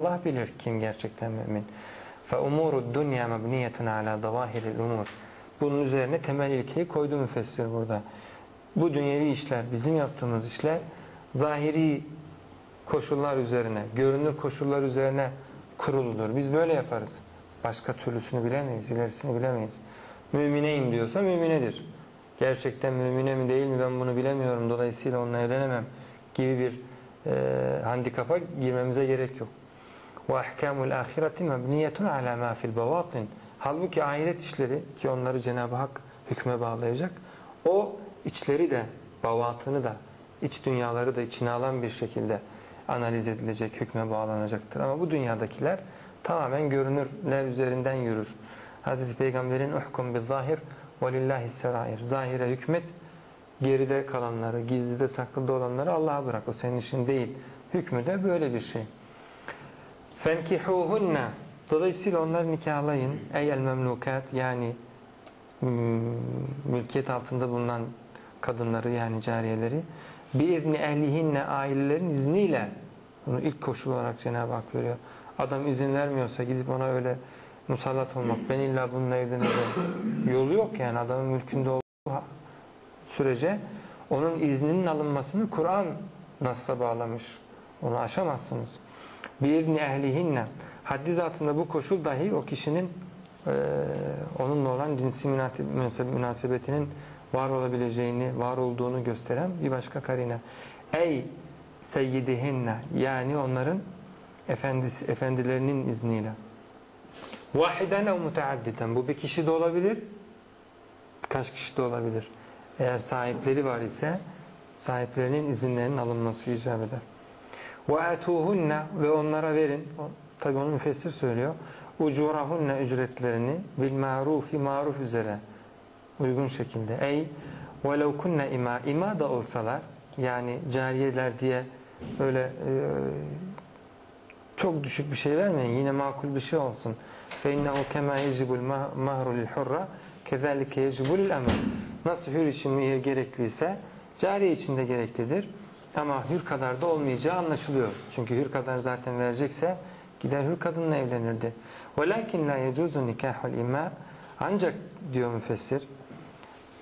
Allah bilir kim gerçekten mümin. Fe umuru dünya mebniyetun ala davahiril umur. Bunun üzerine temel ilkeyi koydu müfessir burada. Bu dünyevi işler, bizim yaptığımız işler zahiri koşullar üzerine, görünür koşullar üzerine kuruludur. Biz böyle yaparız. Başka türlüsünü bilemeyiz, ilerisini bilemeyiz. Mümineyim diyorsa müminedir. Gerçekten mümine mi değil mi ben bunu bilemiyorum dolayısıyla onunla evlenemem gibi bir e, handikapa girmemize gerek yok. وَاَحْكَامُ الْآخِرَةِ مَبْنِيَةٌ عَلَى مَا فِي الْبَوَاطِنِ Halbuki ahiret işleri ki onları Cenab-ı Hak hükme bağlayacak. O içleri de, bavatını da, iç dünyaları da içine alan bir şekilde analiz edilecek, hükme bağlanacaktır. Ama bu dünyadakiler tamamen görünürler üzerinden yürür. Hz. Peygamber'in uhkum bil zahir ve lillahi serair. Zahire hükmet, geride kalanları, gizlide saklıda olanları Allah'a bırak. O senin işin değil. Hükmü de böyle bir şey. Fenkihuhunna Dolayısıyla onları nikahlayın. Ey el memlukat yani hmm, mülkiyet altında bulunan kadınları yani cariyeleri biizni ehlihinne ailelerin izniyle bunu ilk koşul olarak Cenab-ı Hak veriyor. Adam izin vermiyorsa gidip ona öyle musallat olmak ben illa bununla evleneceğim. Yolu yok yani adamın mülkünde olduğu sürece onun izninin alınmasını Kur'an nasla bağlamış. Onu aşamazsınız. Biizni ehlihinne haddi zatında bu koşul dahi o kişinin e, onunla olan cinsi münasebetinin var olabileceğini, var olduğunu gösteren bir başka karine. Ey seyyidihinne yani onların efendisi, efendilerinin izniyle. Vahiden ev muteaddiden. Bu bir kişi de olabilir, birkaç kişi de olabilir. Eğer sahipleri var ise sahiplerinin izinlerinin alınması icap eder. وَاَتُوهُنَّ ve onlara verin. Tabi onu müfessir söylüyor. Ucurahunne ücretlerini bil marufi maruf üzere uygun şekilde. Ey velev kunne ima ima da olsalar yani cariyeler diye öyle e, çok düşük bir şey vermeyin. Yine makul bir şey olsun. Fe innehu kema yecibul mahru lil hurra kezalike yecibul emr. Nasıl hür için mihir gerekliyse cariye için de gereklidir. Ama hür kadar da olmayacağı anlaşılıyor. Çünkü hür kadar zaten verecekse Gider hür kadınla evlenirdi. وَلَكِنْ لَا يَجُوزُ نِكَاحُ الْاِمَا Ancak diyor müfessir,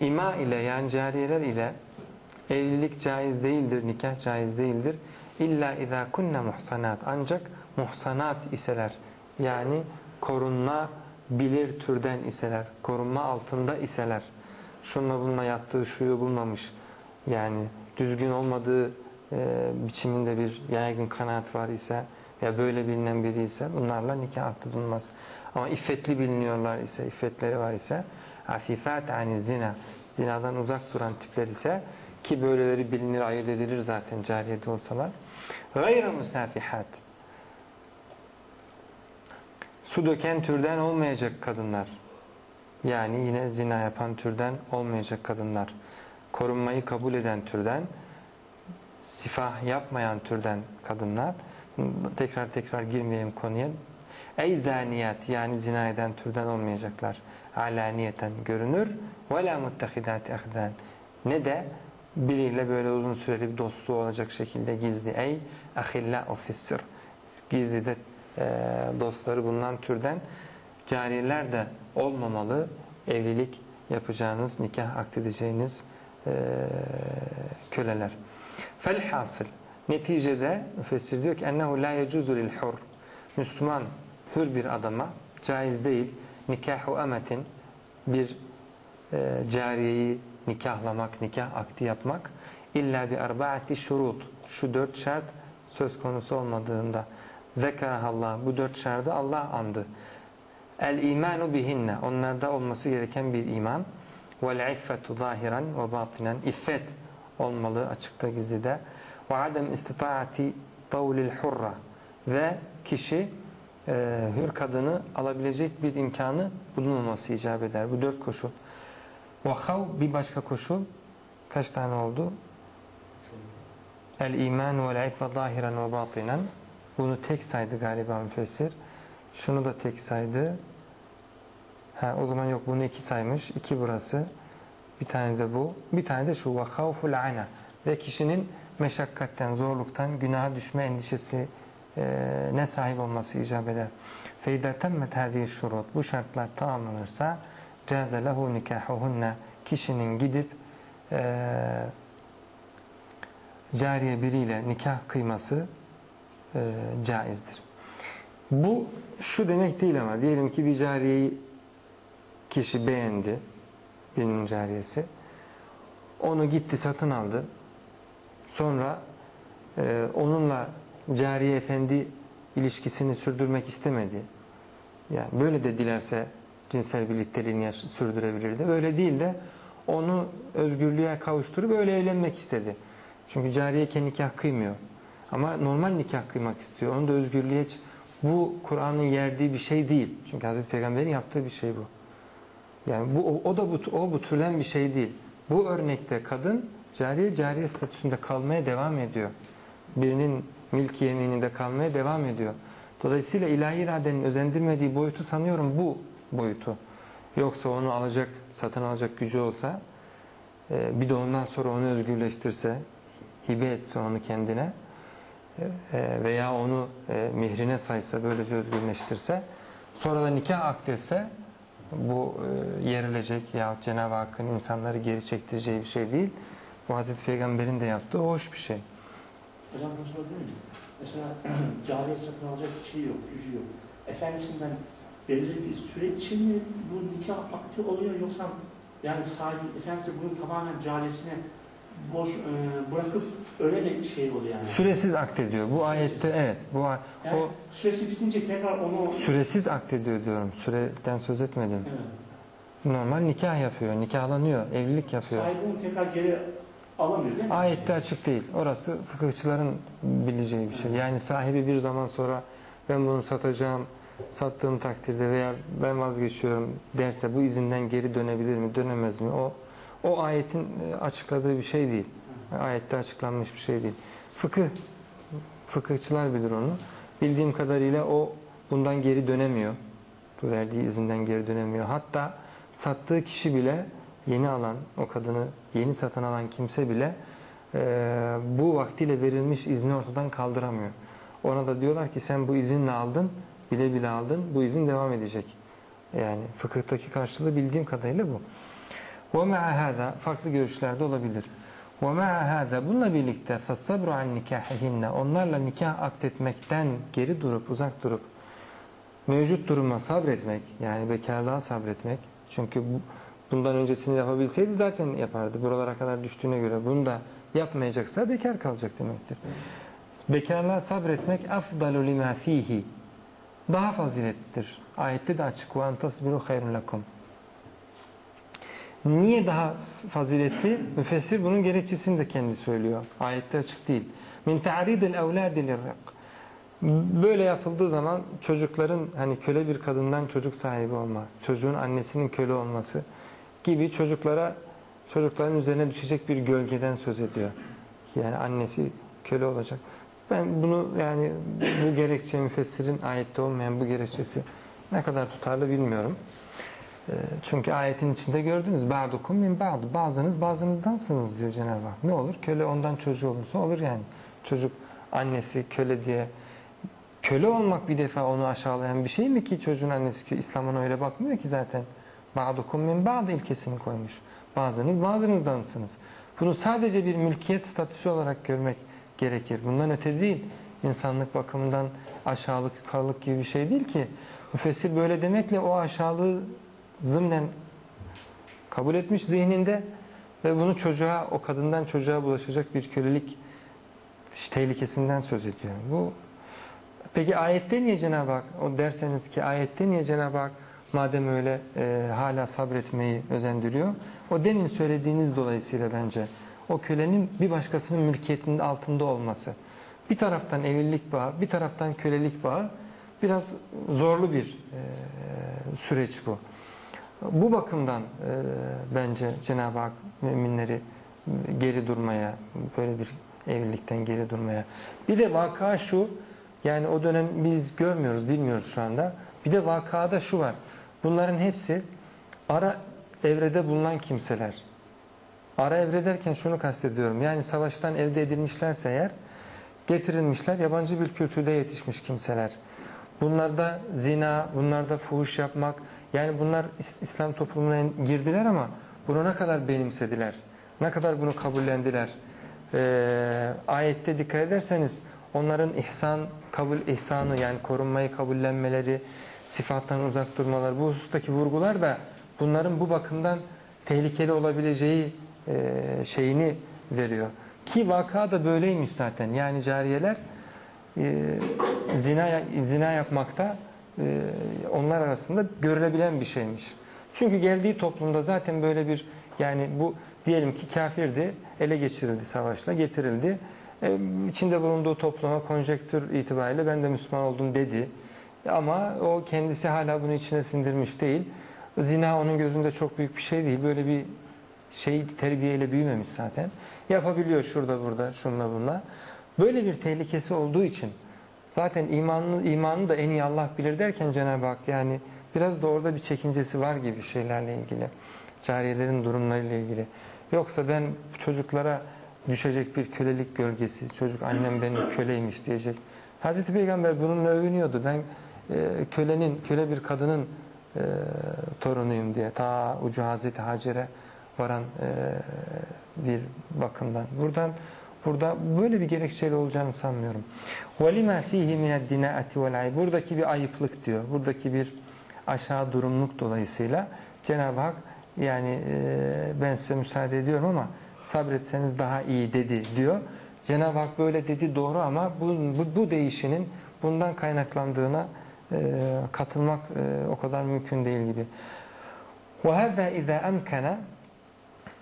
ima ile yani cariyeler ile evlilik caiz değildir, nikah caiz değildir. İlla izâ kunne muhsanat. Ancak muhsanat iseler. Yani korunma bilir türden iseler. Korunma altında iseler. Şunla bununla yattığı şuyu bulmamış. Yani düzgün olmadığı e, biçiminde bir yaygın kanaat var ise ya böyle bilinen biri ise bunlarla nikah bulunmaz. Ama iffetli biliniyorlar ise, iffetleri var ise afifat ani zina, zinadan uzak duran tipler ise ki böyleleri bilinir, ayırt edilir zaten cariyede olsalar. Gayra musafihat su döken türden olmayacak kadınlar. Yani yine zina yapan türden olmayacak kadınlar. Korunmayı kabul eden türden, sifah yapmayan türden kadınlar tekrar tekrar girmeyeyim konuya. Ey zaniyat yani zina eden türden olmayacaklar. Alaniyeten görünür. Ve la muttehidati ahden. Ne de biriyle böyle uzun süreli bir dostluğu olacak şekilde gizli. Ey ahilla ofisir. Gizli de e, dostları bulunan türden cariyeler de olmamalı. Evlilik yapacağınız, nikah akdedeceğiniz e, köleler. Felhasıl Neticede müfessir diyor ki ennehu la yecuzu lil hur. Müslüman hür bir adama caiz değil nikahu emetin bir e, cariyeyi nikahlamak, nikah akdi yapmak illa bi arbaati şurut. Şu dört şart söz konusu olmadığında zekarahallah bu dört şartı Allah andı. El imanu bihinne onlarda olması gereken bir iman vel iffetu zahiren ve batinen iffet olmalı açıkta gizlide ve adem istitaati tavlil hurra ve kişi e, hür kadını alabilecek bir imkanı bulunmaması icap eder. Bu dört koşul. Ve hav bir başka koşul kaç tane oldu? El iman ve iffe zahiren ve batinen bunu tek saydı galiba müfessir. Şunu da tek saydı. Ha, o zaman yok bunu iki saymış. İki burası. Bir tane de bu. Bir tane de şu ve havful ana ve kişinin meşakkatten, zorluktan günaha düşme endişesi e, ne sahip olması icap eder. فَاِذَا تَمَّتْ هَذِهِ şurut Bu şartlar tamamlanırsa جَازَ لَهُ نِكَاحُهُنَّ Kişinin gidip e, cariye biriyle nikah kıyması e, caizdir. Bu şu demek değil ama diyelim ki bir cariyeyi kişi beğendi birinin cariyesi. Onu gitti satın aldı. Sonra e, onunla cariye efendi ilişkisini sürdürmek istemedi. Yani böyle de dilerse cinsel birlikteliğini sürdürebilirdi. Öyle değil de onu özgürlüğe kavuşturup öyle evlenmek istedi. Çünkü cariyeyken nikah kıymıyor. Ama normal nikah kıymak istiyor. Onu da özgürlüğe bu Kur'an'ın yerdiği bir şey değil. Çünkü Hazreti Peygamber'in yaptığı bir şey bu yani bu o, da bu o bu türden bir şey değil. Bu örnekte kadın cariye cariye statüsünde kalmaya devam ediyor. Birinin milk yemininde kalmaya devam ediyor. Dolayısıyla ilahi iradenin özendirmediği boyutu sanıyorum bu boyutu. Yoksa onu alacak, satın alacak gücü olsa e, bir de ondan sonra onu özgürleştirse, hibe etse onu kendine e, veya onu e, mihrine saysa, böylece özgürleştirse, sonra da nikah akdetse bu e, yerilecek yahut Cenab-ı Hakk'ın insanları geri çektireceği bir şey değil. Bu Hazreti Peygamber'in de yaptığı hoş bir şey. Hocam bunu sorabilir miyim? Mesela cariye satın alacak şey yok, gücü yok. Efendisinden belirli bir süre için mi bu nikah akti oluyor yoksa yani sahibi, efendisi bunu tamamen cariyesine boş e, bırakıp öyle mi şey oluyor yani? Süresiz akdediyor. Bu ayette evet. Bu a- Yani o süresi bitince tekrar onu... süresiz akdediyor diyorum. Süreden söz etmedim. Evet. Normal nikah yapıyor, nikahlanıyor, evlilik yapıyor. Sahibi onu tekrar geri alamıyor değil mi? Ayette açık değil. Orası fıkıhçıların bileceği bir şey. Yani sahibi bir zaman sonra ben bunu satacağım, sattığım takdirde veya ben vazgeçiyorum derse bu izinden geri dönebilir mi, dönemez mi? O o ayetin e, açıkladığı bir şey değil. Ayette açıklanmış bir şey değil. Fıkıh, fıkıhçılar bilir onu. Bildiğim kadarıyla o bundan geri dönemiyor. Bu verdiği izinden geri dönemiyor. Hatta sattığı kişi bile yeni alan, o kadını yeni satın alan kimse bile e, bu vaktiyle verilmiş izni ortadan kaldıramıyor. Ona da diyorlar ki sen bu izinle aldın, bile bile aldın, bu izin devam edecek. Yani fıkıhtaki karşılığı bildiğim kadarıyla bu. وَمَعَ هَذَا Farklı görüşlerde olabilir. وَمَعَ هَذَا Bununla birlikte فَالصَّبْرُ عَنْ نِكَاحِهِنَّ Onlarla nikah akdetmekten geri durup, uzak durup mevcut duruma sabretmek, yani bekarlığa sabretmek. Çünkü bu, bundan öncesini yapabilseydi zaten yapardı. Buralara kadar düştüğüne göre bunu da yapmayacaksa bekar kalacak demektir. Bekarlığa sabretmek afdalu lima fihi daha faziletlidir. Ayette de açık ve entasbiru hayrun lekum. Niye daha faziletli? Müfessir bunun gerekçesini de kendi söylüyor. Ayette açık değil. Min ta'ridil evladi lirrak. Böyle yapıldığı zaman çocukların hani köle bir kadından çocuk sahibi olma, çocuğun annesinin köle olması gibi çocuklara çocukların üzerine düşecek bir gölgeden söz ediyor. Yani annesi köle olacak. Ben bunu yani bu gerekçe müfessirin ayette olmayan bu gerekçesi ne kadar tutarlı bilmiyorum. Ee, Çünkü ayetin içinde gördünüz ba'dukum min ba'd. Bazınız bazınızdansınız diyor Cenab-ı Hak. Ne olur? Köle ondan çocuğu olursa olur yani. Çocuk annesi köle diye köle olmak bir defa onu aşağılayan bir şey mi ki çocuğun annesi ki İslam ona öyle bakmıyor ki zaten. Ba'dukum min ba'd ilkesini koymuş. Bazınız bazınızdansınız. Bunu sadece bir mülkiyet statüsü olarak görmek gerekir. Bundan öte değil. İnsanlık bakımından aşağılık, yukarılık gibi bir şey değil ki. Müfessir böyle demekle o aşağılığı zımnen kabul etmiş zihninde ve bunu çocuğa, o kadından çocuğa bulaşacak bir kölelik tehlikesinden söz ediyor. Bu Peki ayette niye Cenab-ı Hak, o derseniz ki ayette niye Cenab-ı Hak madem öyle e, hala sabretmeyi özendiriyor? O demin söylediğiniz dolayısıyla bence o kölenin bir başkasının mülkiyetinin altında olması. Bir taraftan evlilik bağı, bir taraftan kölelik bağı biraz zorlu bir e, süreç bu. Bu bakımdan e, bence Cenab-ı Hak müminleri geri durmaya, böyle bir evlilikten geri durmaya. Bir de vaka şu, yani o dönem biz görmüyoruz, bilmiyoruz şu anda. Bir de vakada şu var. Bunların hepsi ara evrede bulunan kimseler. Ara evre derken şunu kastediyorum. Yani savaştan elde edilmişlerse eğer getirilmişler yabancı bir kültürde yetişmiş kimseler. Bunlarda zina, bunlarda fuhuş yapmak yani bunlar İs- İslam toplumuna girdiler ama bunu ne kadar benimsediler? Ne kadar bunu kabullendiler? Ee, ayette dikkat ederseniz onların ihsan, kabul ihsanı yani korunmayı kabullenmeleri, sıfattan uzak durmaları bu husustaki vurgular da bunların bu bakımdan tehlikeli olabileceği e, şeyini veriyor. Ki vaka da böyleymiş zaten. Yani cariyeler e, zina zina yapmakta e, onlar arasında görülebilen bir şeymiş. Çünkü geldiği toplumda zaten böyle bir yani bu diyelim ki kafirdi, ele geçirildi savaşla, getirildi. E, içinde bulunduğu topluma konjektür itibariyle ben de Müslüman oldum dedi. Ama o kendisi hala bunu içine sindirmiş değil. Zina onun gözünde çok büyük bir şey değil. Böyle bir şey terbiyeyle büyümemiş zaten. Yapabiliyor şurada burada, şunla bunla. Böyle bir tehlikesi olduğu için zaten imanını, imanı da en iyi Allah bilir derken Cenab-ı Hak yani biraz da orada bir çekincesi var gibi şeylerle ilgili. Cariyelerin durumlarıyla ilgili. Yoksa ben çocuklara düşecek bir kölelik gölgesi, çocuk annem benim köleymiş diyecek. Hazreti Peygamber bununla övünüyordu. Ben e, kölenin, köle bir kadının e, torunuyum diye. Ta ucu Hazreti Hacer'e varan e, bir bakımdan. Buradan burada böyle bir gerekçeli olacağını sanmıyorum. وَلِمَا ف۪يهِ مِنَ الدِّنَاءَةِ وَالْعَيْبِ Buradaki bir ayıplık diyor. Buradaki bir aşağı durumluk dolayısıyla Cenab-ı Hak yani e, ben size müsaade ediyorum ama sabretseniz daha iyi dedi diyor. Cenab-ı Hak böyle dedi doğru ama bu, bu, bu değişinin bundan kaynaklandığına e, katılmak e, o kadar mümkün değil gibi. وَهَذَا اِذَا اَمْكَنَ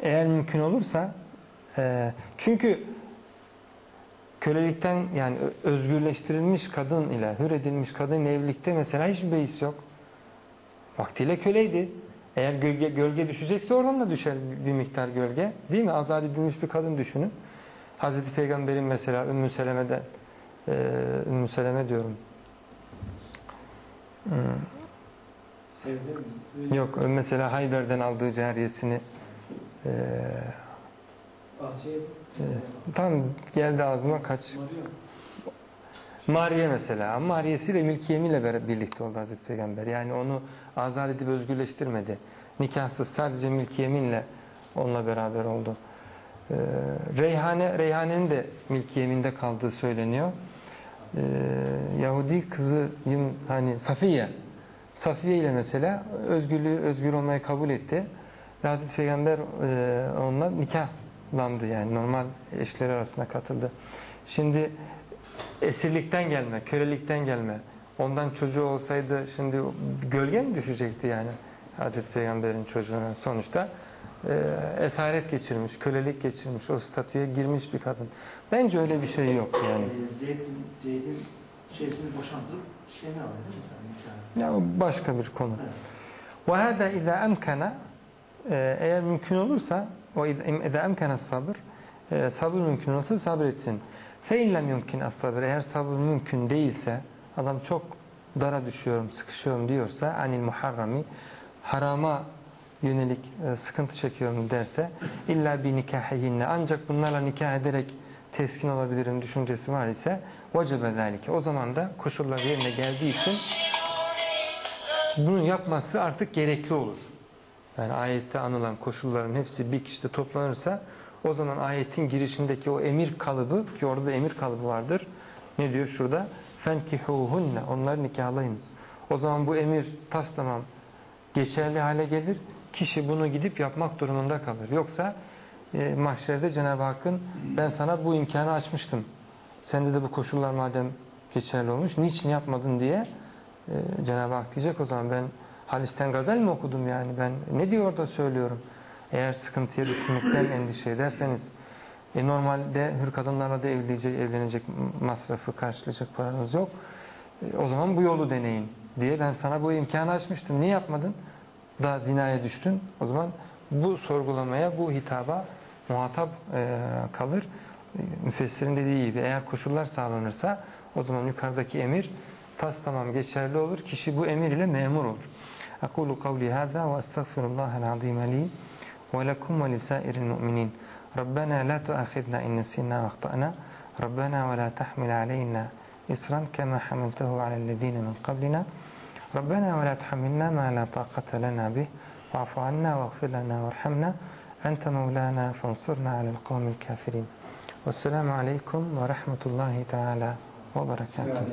Eğer mümkün olursa e, çünkü kölelikten yani özgürleştirilmiş kadın ile hür edilmiş kadın evlilikte mesela hiçbir beis yok. Vaktiyle köleydi. Eğer gölge, gölge düşecekse oradan da düşer bir miktar gölge. Değil mi? Azat edilmiş bir kadın düşünün. Hazreti Peygamber'in mesela Ümmü Seleme'den e, Ümmü Seleme diyorum. Hmm, Sevdim. Sizi- Yok mesela Hayber'den aldığı cariyesini e, Asiye. e, tam geldi ağzıma kaç. Mariye mesela. Mariyesiyle Milki Yemin'le beraber- birlikte oldu Hazreti Peygamber. Yani onu azat edip özgürleştirmedi. Nikahsız sadece Milki Yemin'le onunla beraber oldu. Ee, Reyhane, Reyhane'nin de Milki Yemin'de kaldığı söyleniyor. Ee, Yahudi kızıyım hani Safiye. Safiye ile mesela özgürlüğü, özgür olmayı kabul etti. Hazreti Peygamber e, onunla nikahlandı yani normal eşleri arasına katıldı. Şimdi esirlikten gelme, kölelikten gelme. Ondan çocuğu olsaydı şimdi gölge mi düşecekti yani Hazreti Peygamber'in çocuğuna sonuçta e, esaret geçirmiş, kölelik geçirmiş, o statüye girmiş bir kadın. Bence öyle bir şey yok yani. Ee, Zeyd'in, Zeyd'in şeysini boşaltırıp şeyini alıyor değil mi sen? nikahı? Ya o başka bir konu. Evet. وَهَذَا اِذَا اَمْكَنَ e, Eğer mümkün olursa o اِذَا اَمْكَنَ sabır e, sabır mümkün olursa sabretsin. فَاِنْ لَمْ يُمْكِنْ الصَّبْرِ Eğer sabır mümkün değilse adam çok dara düşüyorum, sıkışıyorum diyorsa anil muharrami harama yönelik e, sıkıntı çekiyorum derse illa bir nikahihinne ancak bunlarla nikah ederek teskin olabilirim düşüncesi var ise vecebe zalike. O zaman da koşullar yerine geldiği için bunu yapması artık gerekli olur. Yani ayette anılan koşulların hepsi bir kişide toplanırsa o zaman ayetin girişindeki o emir kalıbı ki orada da emir kalıbı vardır. Ne diyor şurada? Fenkihuhunne onları nikahlayınız. O zaman bu emir tas tamam geçerli hale gelir. Kişi bunu gidip yapmak durumunda kalır. Yoksa e, mahşerde Cenab-ı Hakk'ın ben sana bu imkanı açmıştım. Sende de bu koşullar madem geçerli olmuş niçin yapmadın diye e, Cenab-ı Hak diyecek o zaman ben Halis'ten gazel mi okudum yani ben ne diyor orada söylüyorum. Eğer sıkıntıya düşmekten endişe ederseniz e, normalde hür kadınlarla da evlenecek, evlenecek masrafı karşılayacak paranız yok. E, o zaman bu yolu deneyin diye ben sana bu imkanı açmıştım. Niye yapmadın? Da zinaya düştün. O zaman bu sorgulamaya, bu hitaba muhatap e, kalır. E, müfessirin dediği gibi eğer koşullar sağlanırsa o zaman yukarıdaki emir tas tamam geçerli olur. Kişi bu emir ile memur olur. أقول قولي هذا وأستغفر الله العظيم لي ولكم ولسائر المؤمنين. ربنا لا تؤاخذنا إن نسينا وأخطأنا. ربنا ولا تحمل علينا إصرا كما حملته على الذين من قبلنا. ربنا ولا تحملنا ما لا طاقة لنا به. واعف عنا واغفر لنا وارحمنا. أنت مولانا فانصرنا على القوم الكافرين. والسلام عليكم ورحمة الله تعالى وبركاته.